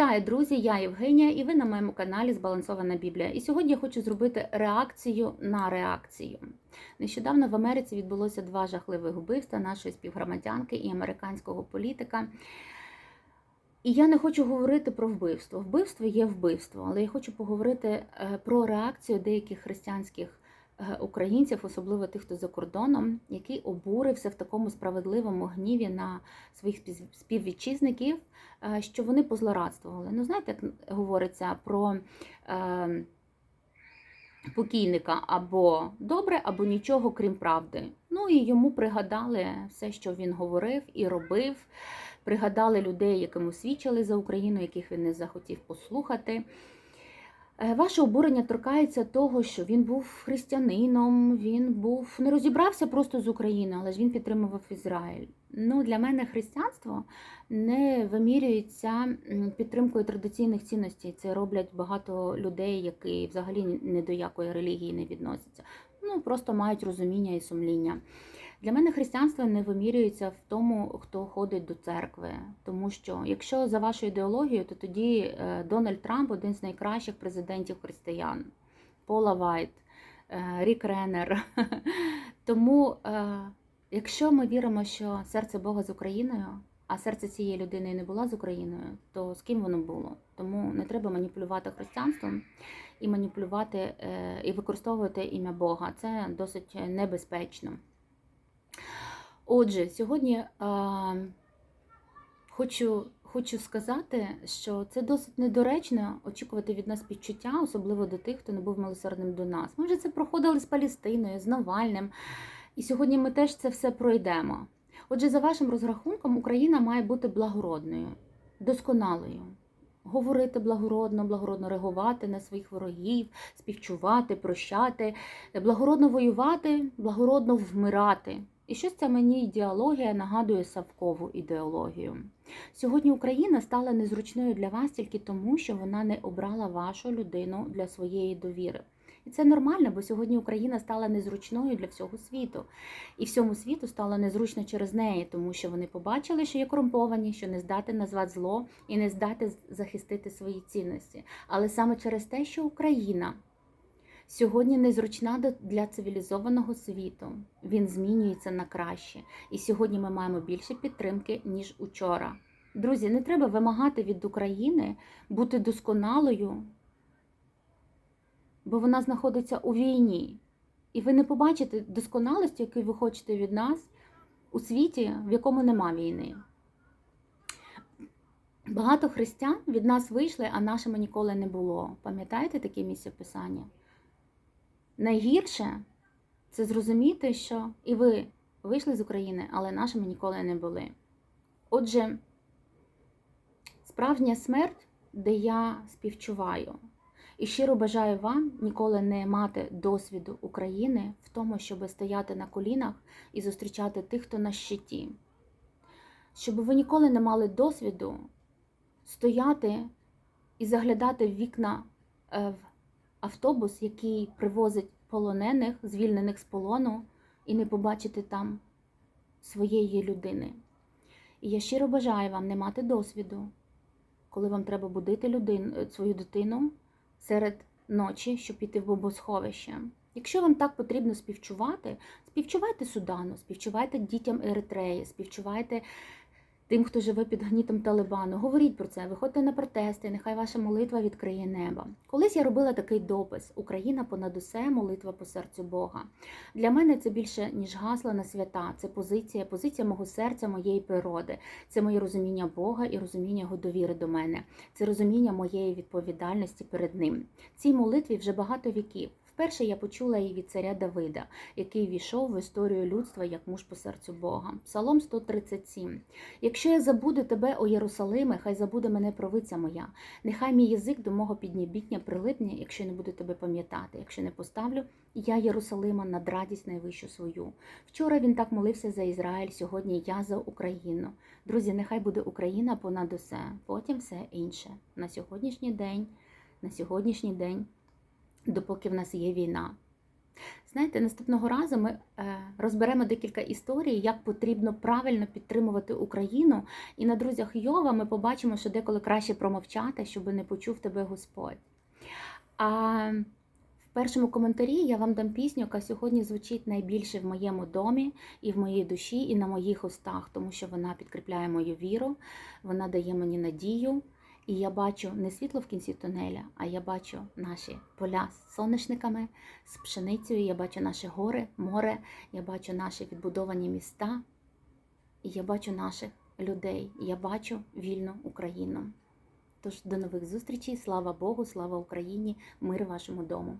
Вітаю, друзі! Я Євгенія, і ви на моєму каналі Збалансована Біблія. І сьогодні я хочу зробити реакцію на реакцію. Нещодавно в Америці відбулося два жахливих вбивства нашої співгромадянки і американського політика. І я не хочу говорити про вбивство. Вбивство є вбивство, але я хочу поговорити е, про реакцію деяких християнських українців, особливо тих, хто за кордоном, який обурився в такому справедливому гніві на своїх співвітчизників, е, що вони позлорадствували. Ну, знаєте, як говориться про е, покійника або добре, або нічого, крім правди. Ну і йому пригадали все, що він говорив і робив. Пригадали людей, якому свідчили за Україну, яких він не захотів послухати. Е, Ваше обурення торкається того, що він був християнином, він був не розібрався просто з Україною, але ж він підтримував Ізраїль. Ну, для мене християнство не вимірюється підтримкою традиційних цінностей. Це роблять багато людей, які взагалі ні до якої релігії не відносяться. Ну просто мають розуміння і сумління. Для мене християнство не вимірюється в тому, хто ходить до церкви. Тому що якщо за вашу ідеологію, то тоді е, Дональд Трамп один з найкращих президентів християн, Пола Вайт, е, Рік Реннер. Тому, е, якщо ми віримо, що серце Бога з Україною, а серце цієї людини не було з Україною, то з ким воно було? Тому не треба маніпулювати християнством і маніпулювати і використовувати ім'я Бога. Це досить небезпечно. Отже, сьогодні е, хочу, хочу сказати, що це досить недоречно очікувати від нас підчуття, особливо до тих, хто не був милосердним до нас. Ми вже це проходили з Палістиною, з Навальним, і сьогодні ми теж це все пройдемо. Отже, за вашим розрахунком, Україна має бути благородною, досконалою. Говорити благородно, благородно реагувати на своїх ворогів, співчувати, прощати, благородно воювати, благородно вмирати. І щось ця мені ідеологія нагадує Савкову ідеологію. Сьогодні Україна стала незручною для вас тільки тому, що вона не обрала вашу людину для своєї довіри. І це нормально, бо сьогодні Україна стала незручною для всього світу. І всьому світу стало незручно через неї, тому що вони побачили, що є корумповані, що не здати назвати зло і не здати захистити свої цінності. Але саме через те, що Україна сьогодні незручна для цивілізованого світу. Він змінюється на краще. І сьогодні ми маємо більше підтримки, ніж учора. Друзі, не треба вимагати від України бути досконалою, бо вона знаходиться у війні. І ви не побачите досконалості, яку ви хочете від нас у світі, в якому нема війни. Багато християн від нас вийшли, а нашими ніколи не було. Пам'ятаєте таке місце писання? Найгірше це зрозуміти, що і ви вийшли з України, але нашими ніколи не були. Отже, справжня смерть, де я співчуваю, і щиро бажаю вам ніколи не мати досвіду України в тому, щоб стояти на колінах і зустрічати тих, хто на щиті. Щоб ви ніколи не мали досвіду стояти і заглядати в вікна е, в автобус, який привозить полонених, звільнених з полону, і не побачити там своєї людини. І я щиро бажаю вам не мати досвіду, коли вам треба будити людину, свою дитину серед ночі, щоб піти в бомбосховище. Якщо вам так потрібно співчувати, співчувайте Судану, співчувайте дітям Еритреї, співчувайте тим, хто живе під гнітом Талибану. Говоріть про це, виходьте на протести, нехай ваша молитва відкриє небо. Колись я робила такий допис: Україна понад усе, молитва по серцю Бога. Для мене це більше ніж гасло на свята. Це позиція, позиція мого серця, моєї природи. Це моє розуміння Бога і розуміння його довіри до мене. Це розуміння моєї відповідальності перед ним. Цій молитві вже багато віків. Вперше я почула її від царя Давида, який війшов в історію людства як муж по серцю Бога. Псалом 137. Якщо я забуду тебе, о Єрусалиме, хай забуде мене провиця моя. Нехай мій язик до мого піднебітня прилипне, якщо не буду тебе пам'ятати, якщо не поставлю я Єрусалима над радість найвищу свою. Вчора він так молився за Ізраїль, сьогодні я за Україну. Друзі, нехай буде Україна понад усе, потім все інше. На сьогоднішній день, на сьогоднішній день, допоки в нас є війна. Знаєте, наступного разу ми е, розберемо декілька історій, як потрібно правильно підтримувати Україну. І на друзях Йова ми побачимо, що деколи краще промовчати, щоб не почув тебе Господь. А в першому коментарі я вам дам пісню, яка сьогодні звучить найбільше в моєму домі і в моїй душі, і на моїх устах, тому що вона підкріпляє мою віру, вона дає мені надію. І я бачу не світло в кінці тунеля, а я бачу наші поля з соняшниками, з пшеницею, я бачу наші гори, море, я бачу наші відбудовані міста, і я бачу наших людей, я бачу вільну Україну. Тож до нових зустрічей, слава Богу, слава Україні, мир вашому дому.